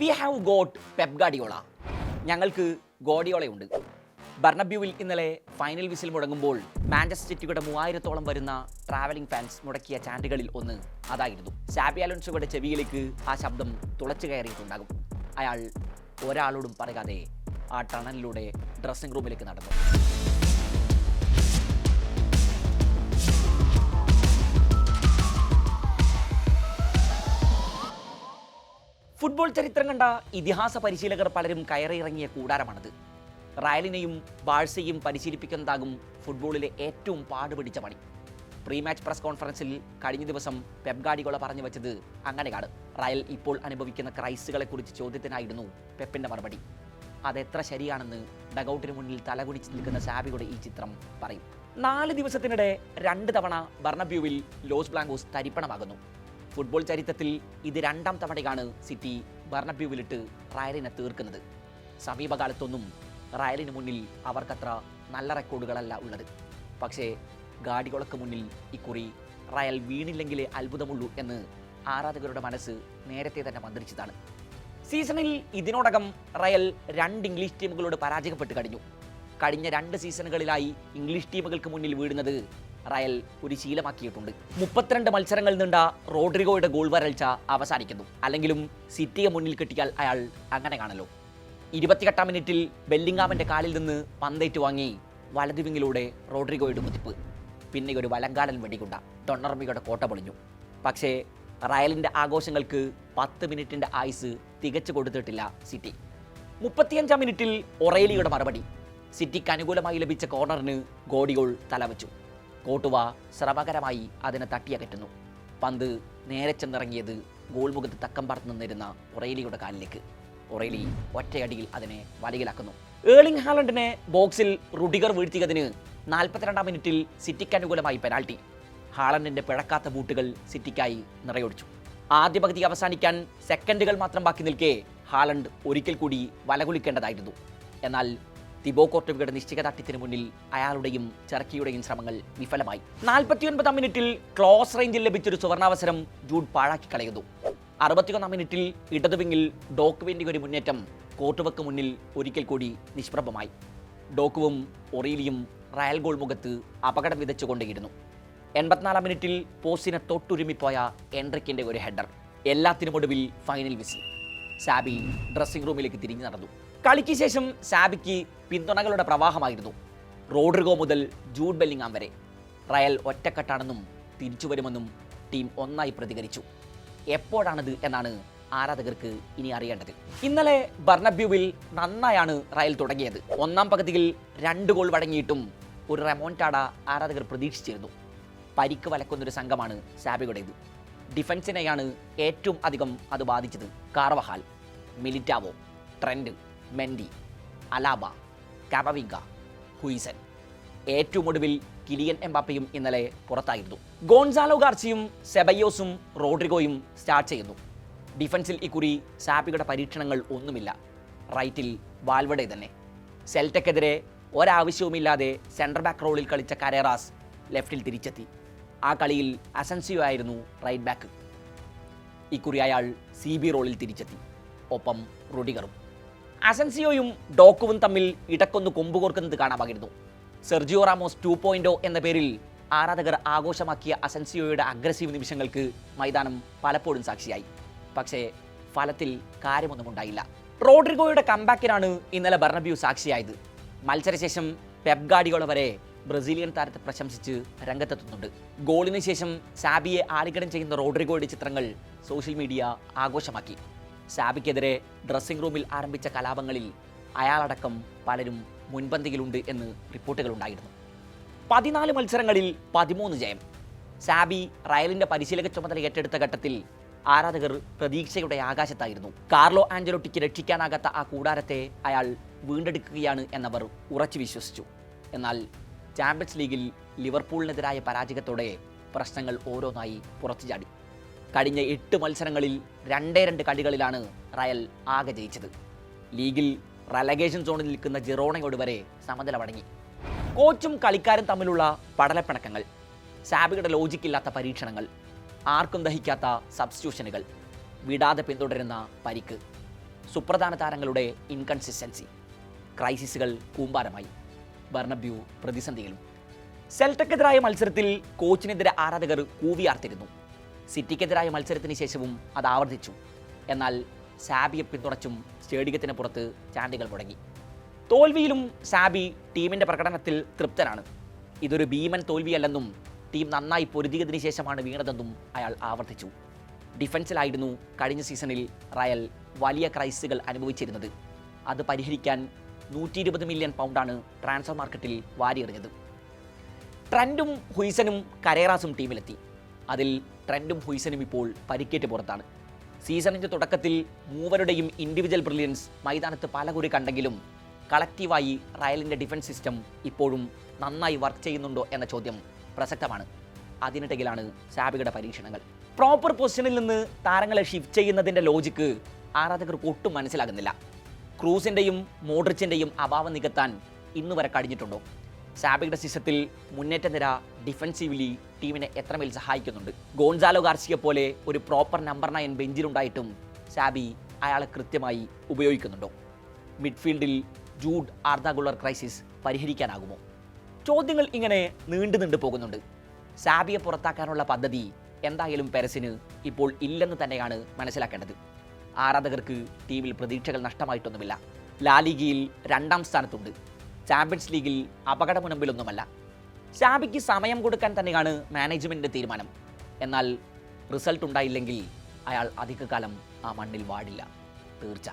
We have got Pep Guardiola ഞങ്ങൾക്ക് ഗോഡിയോളയുണ്ട്. ബർണബ്യൂവിൽ ഇന്നലെ ഫൈനൽ വിസിൽ മുടങ്ങുമ്പോൾ മാഞ്ചസ്റ്റർ സിറ്റിയുടെ മൂവായിരത്തോളം വരുന്ന ട്രാവലിംഗ് ഫാൻസ് മുടക്കിയ ചാൻഡുകളിൽ ഒന്ന് അതായിരുന്നു. സാബി ചെവിയിലേക്ക് ആ ശബ്ദം തുളച്ചു കയറിയിട്ടുണ്ടാകും. അയാൾ ഒരാളോടും പറയാതെ ആ ടണലിലൂടെ ഡ്രസ്സിംഗ് റൂമിലേക്ക് നടന്നു. ഫുട്ബോൾ ചരിത്രം കണ്ട ഇതിഹാസ പരിശീലകർ പലരും കയറിയിറങ്ങിയ കൂടാരമാണത്. റയലിനെയും ബാഴ്സയും പരിശീലിപ്പിക്കുന്നതാകും ഫുട്ബോളിലെ ഏറ്റവും പാടുപിടിച്ച പണി. പ്രീ മാച്ച് പ്രസ് കോൺഫറൻസിൽ കഴിഞ്ഞ ദിവസം പെപ്ഗാഡികോള പറഞ്ഞു വെച്ചത് അങ്ങനെയാണ്. റയൽ ഇപ്പോൾ അനുഭവിക്കുന്ന ക്രൈസുകളെ കുറിച്ച് ചോദ്യത്തിനായിരുന്നു പെപ്പിന്റെ മറുപടി. അതെത്ര ശരിയാണെന്ന് ഡഗൌട്ടിന് മുന്നിൽ തലകുനിച്ച് നിൽക്കുന്ന സാബിയുടെ ഈ ചിത്രം പറയും. നാല് ദിവസത്തിനിടെ രണ്ട് തവണ ബർണബ്യൂവിൽ ലോസ് ബ്ലാങ്കോസ് തരിപ്പണമാകുന്നു. ഫുട്ബോൾ ചരിത്രത്തിൽ ഇത് രണ്ടാം തവണയാണ് സിറ്റി ബർണബ്യൂവിലിട്ട് റയലിനെ തീർക്കുന്നത്. സമീപകാലത്തൊന്നും റയലിന് മുന്നിൽ അവർക്കത്ര നല്ല റെക്കോർഡുകളല്ല ഉള്ളത്. പക്ഷേ ഗാഡികളൊക്കെ മുന്നിൽ ഇക്കുറി റയൽ വീണില്ലെങ്കിലേ അത്ഭുതമുള്ളൂ എന്ന് ആരാധകരുടെ മനസ്സ് നേരത്തെ തന്നെ മന്ത്രിച്ചതാണ്. സീസണിൽ ഇതിനോടകം റയൽ രണ്ട് ഇംഗ്ലീഷ് ടീമുകളോട് പരാജയപ്പെട്ട് കഴിഞ്ഞു. കഴിഞ്ഞ രണ്ട് സീസണുകളിലായി ഇംഗ്ലീഷ് ടീമുകൾക്ക് മുന്നിൽ വീഴുന്നത് റയൽ ഒരു ശീലമാക്കിയിട്ടുണ്ട്. മുപ്പത്തിരണ്ട് മത്സരങ്ങൾ നിണ്ട റോഡ്രിഗോയുടെ ഗോൾ വരൾച്ച അവസാനിക്കുന്നു. അല്ലെങ്കിലും സിറ്റിയെ മുന്നിൽ കിട്ടിയാൽ അയാൾ അങ്ങനെ കാണല്ലോ. ഇരുപത്തിയെട്ടാം മിനിറ്റിൽ ബെല്ലിങ്ങാമിന്റെ കാലിൽ നിന്ന് പന്തേറ്റ് വാങ്ങി വലതുവിങ്ങിലൂടെ റോഡ്രിഗോയുടെ കുതിപ്പ് പിന്നെ ഒരു വലങ്കാലൻ വെടികുണ്ട ടൊണ്ണർമിയുടെ കോട്ട പൊളിഞ്ഞു. പക്ഷേ റയലിന്റെ ആഘോഷങ്ങൾക്ക് പത്ത് മിനിറ്റിന്റെ ആയുസ് തികച്ചു കൊടുത്തിട്ടില്ല സിറ്റി. മുപ്പത്തിയഞ്ചാം മിനിറ്റിൽ ഒറേലിയുടെ മറുപടി. സിറ്റിക്ക് അനുകൂലമായി ലഭിച്ച കോർണറിന് ഗോഡിയോൾ തലവച്ചു. കോട്ടുവ ശ്രമകരമായി അതിനെ തട്ടിയകറ്റുന്നു. പന്ത് നേരെ ചെന്നിറങ്ങിയത് ഗോൾമുഖത്ത് തക്കം പറത്ത് നിന്നിരുന്ന ഒറേലിയുടെ കാലിലേക്ക്. ഒറേലി ഒറ്റയടിയിൽ അതിനെ വലയിലാക്കുന്നു. ഏർലിംഗ് ഹാലൻഡിനെ ബോക്സിൽ റുഡിഗർ വീഴ്ത്തിയതിന് നാൽപ്പത്തിരണ്ടാം മിനിറ്റിൽ സിറ്റിക്ക് അനുകൂലമായി പെനാൾട്ടി ഹാളണ്ടിന്റെ പിഴക്കാത്ത ബൂട്ടുകൾ സിറ്റിക്കായി നിറയൊടിച്ചു. ആദ്യ പകുതി അവസാനിക്കാൻ സെക്കൻഡുകൾ മാത്രം ബാക്കി നിൽക്കെ ഹാലണ്ട് ഒരിക്കൽ കൂടി വലകുലിക്കേണ്ടതായിരുന്നു. എന്നാൽ തിബോ കോർട്ടുവയുടെ തട്ടിത്തിന് മുന്നിൽ അയാളുടെയും ചെറക്കിയുടെയും ശ്രമങ്ങൾ വിഫലമായി. നാൽപ്പത്തിയൊൻപതാം മിനിറ്റിൽ ക്ലോസ് റേഞ്ചിൽ ലഭിച്ചൊരു സുവർണാവസരം ജൂഡ് പാഴാക്കി കളയുന്നു. അറുപത്തിയൊന്നാം മിനിറ്റിൽ ഇടതുവിങ്ങിൽ ഡോക്കുവിന്റെ ഒരു മുന്നേറ്റം കോട്ടുവക്ക് മുന്നിൽ ഒരിക്കൽ കൂടി നിഷ്പ്രഭമായി. ഡോക്കുവും ഒറീലിയും റയൽ ഗോൾ മുഖത്ത് അപകടം വിതച്ചുകൊണ്ടേയിരുന്നു എൺപത്തിനാലാം മിനിറ്റിൽ പോസ്റ്റിനെ തൊട്ടുരുമിപ്പോയ എൻട്രിക്കിന്റെ ഒരു ഹെഡർ. എല്ലാത്തിനുമൊടുവിൽ ഫൈനൽ വിസിൽ. സാബി ഡ്രസ്സിംഗ് റൂമിലേക്ക് തിരിഞ്ഞു നടന്നു. കളിക്ക് ശേഷം സാബിക്ക് പിന്തുണകളുടെ പ്രവാഹമായിരുന്നു. റോഡ്രിഗോ മുതൽ ജൂഡ് ബെല്ലിംഗാം വരെ. റയൽ ഒറ്റക്കെട്ടാണെന്നും തിരിച്ചു വരുമെന്നും ടീം ഒന്നായി പ്രതികരിച്ചു. എപ്പോഴാണത് എന്നാണ് ആരാധകർക്ക് ഇനി അറിയേണ്ടത്. ഇന്നലെ ബർണബ്യൂവിൽ നന്നായാണ് റയൽ തുടങ്ങിയത്. ഒന്നാം പകുതിയിൽ രണ്ട് ഗോൾ വഴങ്ങിയിട്ടും ഒരു റെമോൺടാഡ ആരാധകർ പ്രതീക്ഷിച്ചിരുന്നു. പരിക്ക് വലക്കുന്നൊരു സംഘമാണ് സാബിയുടേത്. ഡിഫൻസിനെയാണ് ഏറ്റവും അധികം അത് ബാധിച്ചത്. Carvajal Militao Trent Mendy Alaba Camavinga Huijsen. ഏറ്റവും ഒടുവിൽ കിലിയൻ എംബാപ്പയും ഇന്നലെ പുറത്തായിരുന്നു. ഗോൺസാലോ ഗാർസിയും സെബയോസും റോഡ്രിഗോയും സ്റ്റാർട്ട് ചെയ്യുന്നു. ഡിഫൻസിൽ ഇക്കുറി സാബിയുടെ പരീക്ഷണങ്ങൾ ഒന്നുമില്ല. റൈറ്റിൽ വാൽവഡെ തന്നെ. സെൽറ്റക്കെതിരെ ഒരാവശ്യവുമില്ലാതെ സെൻട്രൽ ബാക്ക് റോളിൽ കളിച്ച കരേറാസ് ലെഫ്റ്റിൽ തിരിച്ചെത്തി. ആ കളിയിൽ അസൻസിയോ ആയിരുന്നു റൈറ്റ് ബാക്ക് ഇക്കുറി അയാൾ സി ബി റോളിൽ തിരിച്ചെത്തി. ഒപ്പം റൊഡിഗറും. അസൻസിയോയും ഡോക്കുവും തമ്മിൽ ഇടക്കൊന്ന് കൊമ്പുകോർക്കുന്നത് കാണാമായിരുന്നു. സെർജിയോ റാമോസ് ടു പോയിന്റ് എന്ന പേരിൽ ആരാധകർ ആഘോഷമാക്കിയ അസൻസിയോയുടെ അഗ്രസീവ് നിമിഷങ്ങൾക്ക് മൈതാനം പലപ്പോഴും സാക്ഷിയായി. പക്ഷേ ഫലത്തിൽ കാര്യമൊന്നും ഉണ്ടായില്ല. റോഡ്രിഗോയുടെ കമ്പാക്കിനാണ് ഇന്നലെ ബർണബ്യൂ സാക്ഷിയായത്. മത്സരശേഷം പെപ് ഗാഡിയോള വരെ ബ്രസീലിയൻ താരത്തെ പ്രശംസിച്ച് രംഗത്തെത്തുന്നുണ്ട്. ഗോളിന് ശേഷം സാബിയെ ആലിംഗനം ചെയ്യുന്ന റോഡ്രിഗോയുടെ ചിത്രങ്ങൾ സോഷ്യൽ മീഡിയ ആഘോഷമാക്കി. സാബിക്കെതിരെ ഡ്രസ്സിംഗ് റൂമിൽ ആരംഭിച്ച കലാപങ്ങളിൽ അയാളടക്കം പലരും മുൻപന്തിയിലുണ്ട് എന്ന് റിപ്പോർട്ടുകളുണ്ടായിരുന്നു. പതിനാല് മത്സരങ്ങളിൽ പതിമൂന്ന് ജയം. സാബി റയലിന്റെ പരിശീലക ചുമതല ഏറ്റെടുത്ത ഘട്ടത്തിൽ ആരാധകർ പ്രതീക്ഷയുടെ ആകാശത്തായിരുന്നു. കാർലോ ആഞ്ചലോട്ടിക്ക് രക്ഷിക്കാനാകാത്ത ആ കൂടാരത്തെ അയാൾ വീണ്ടെടുക്കുകയാണ് എന്നവർ ഉറച്ചു വിശ്വസിച്ചു. എന്നാൽ ചാമ്പ്യൻസ് ലീഗിൽ ലിവർപൂളിനെതിരായ പരാജയത്തോടെ പ്രശ്നങ്ങൾ ഓരോന്നായി പുറത്തു ചാടി. കഴിഞ്ഞ എട്ട് മത്സരങ്ങളിൽ രണ്ടേ രണ്ട് കളികളിലാണ് റയൽ ആകെ ജയിച്ചത്. ലീഗിൽ റലഗേഷൻ സോണിൽ നിൽക്കുന്ന ജിറോണയോട് വരെ സമനില വഴങ്ങി കോച്ചും കളിക്കാരും തമ്മിലുള്ള പടലപ്പിണക്കങ്ങൾ സാബിയുടെ ലോജിക്കില്ലാത്ത പരീക്ഷണങ്ങൾ ആർക്കും ദഹിക്കാത്ത സബ്സ്റ്റിറ്റ്യൂഷനുകൾ വിടാതെ പിന്തുടരുന്ന പരിക്ക് സുപ്രധാന താരങ്ങളുടെ ഇൻകൺസിസ്റ്റൻസി ക്രൈസിസുകൾ കൂമ്പാരമായി. ബർണബ്യൂ പ്രതിസന്ധിയിലും സെൽട്ടക്കെതിരായ മത്സരത്തിൽ കോച്ചിനെതിരെ ആരാധകർ കൂവിയാർത്തിരുന്നു സിറ്റിക്കെതിരായ മത്സരത്തിന് ശേഷവും അത് ആവർത്തിച്ചു. എന്നാൽ സാബിയെ പിന്തുണച്ചും സ്റ്റേഡിയത്തിന് പുറത്ത് ചാണ്ടികൾ മുടങ്ങി. തോൽവിയിലും സാബി ടീമിന്റെ പ്രകടനത്തിൽ തൃപ്തനാണ്. ഇതൊരു ഭീമൻ തോൽവിയല്ലെന്നും ടീം നന്നായി പൊരുതിയതിനു ശേഷമാണ് വീണതെന്നും അയാൾ ആവർത്തിച്ചു. ഡിഫൻസിലായിരുന്നു കഴിഞ്ഞ സീസണിൽ റയൽ വലിയ ക്രൈസുകൾ അനുഭവിച്ചിരുന്നത്. അത് പരിഹരിക്കാൻ നൂറ്റി ഇരുപത് മില്യൺ പൗണ്ടാണ് ട്രാൻസ്ഫർ മാർക്കറ്റിൽ വാരിയെറിഞ്ഞത്. ട്രെൻഡും ഹുയ്സനും കരേറാസും ടീമിലെത്തി. അതിൽ ട്രെൻഡും ഹുയ്സനും ഇപ്പോൾ പരിക്കേറ്റ് പുറത്താണ്. സീസണിന്റെ തുടക്കത്തിൽ മൂവരുടെയും ഇൻഡിവിജ്വൽ ബ്രില്യൻസ് മൈതാനത്ത് പലകുറി കണ്ടെങ്കിലും കളക്റ്റീവായി റയലിന്റെ ഡിഫൻസ് സിസ്റ്റം ഇപ്പോഴും നന്നായി വർക്ക് ചെയ്യുന്നുണ്ടോ എന്ന ചോദ്യം പ്രസക്തമാണ്. അതിനിടയിലാണ് സാബികയുടെ പരീക്ഷണങ്ങൾ. പ്രോപ്പർ പൊസിഷനിൽ നിന്ന് താരങ്ങളെ ഷിഫ്റ്റ് ചെയ്യുന്നതിന്റെ ലോജിക്ക് ആരാധകർക്ക് ഒട്ടും മനസ്സിലാകുന്നില്ല. ക്രൂസിന്റെയും മോഡ്രിച്ചിന്റെയും അഭാവം നികത്താൻ ഇന്ന് വരെ കഴിഞ്ഞിട്ടുണ്ടോ? സാബിയുടെ സിസ്റ്റത്തിൽ മുന്നേറ്റ നിര ഡിഫൻസീവ്ലി ടീമിനെ എത്രമേൽ സഹായിക്കുന്നുണ്ട്? ഗോൺസാലോ ഗാർസിയെ പോലെ ഒരു പ്രോപ്പർ നമ്പർ നയൻ ബെഞ്ചിലുണ്ടായിട്ടും സാബി അയാളെ കൃത്യമായി ഉപയോഗിക്കുന്നുണ്ടോ? മിഡ്ഫീൽഡിൽ ജൂഡ് ആർദാഗുളർ ക്രൈസിസ് പരിഹരിക്കാനാകുമോ? ചോദ്യങ്ങൾ ഇങ്ങനെ നീണ്ടു നീണ്ടു പോകുന്നുണ്ട്. സാബിയെ പുറത്താക്കാനുള്ള പദ്ധതി എന്തായാലും പെരസിന് ഇപ്പോൾ ഇല്ലെന്ന് തന്നെയാണ് മനസ്സിലാക്കേണ്ടത്. ആരാധകർക്ക് ടീമിൽ പ്രതീക്ഷകൾ നഷ്ടമായിട്ടൊന്നുമില്ല. ലാലിഗയിൽ രണ്ടാം സ്ഥാനത്തുണ്ട്. ചാമ്പ്യൻസ് ലീഗിൽ അപകടമുനമ്പിലൊന്നുമല്ല. ഷാബിക്ക് സമയം കൊടുക്കാൻ തന്നെയാണ് മാനേജ്മെന്റിന്റെ തീരുമാനം. എന്നാൽ റിസൾട്ട് ഉണ്ടായില്ലെങ്കിൽ അയാൾ അധികകാലം ആ മണ്ണിൽ വാടില്ല. തീർച്ച.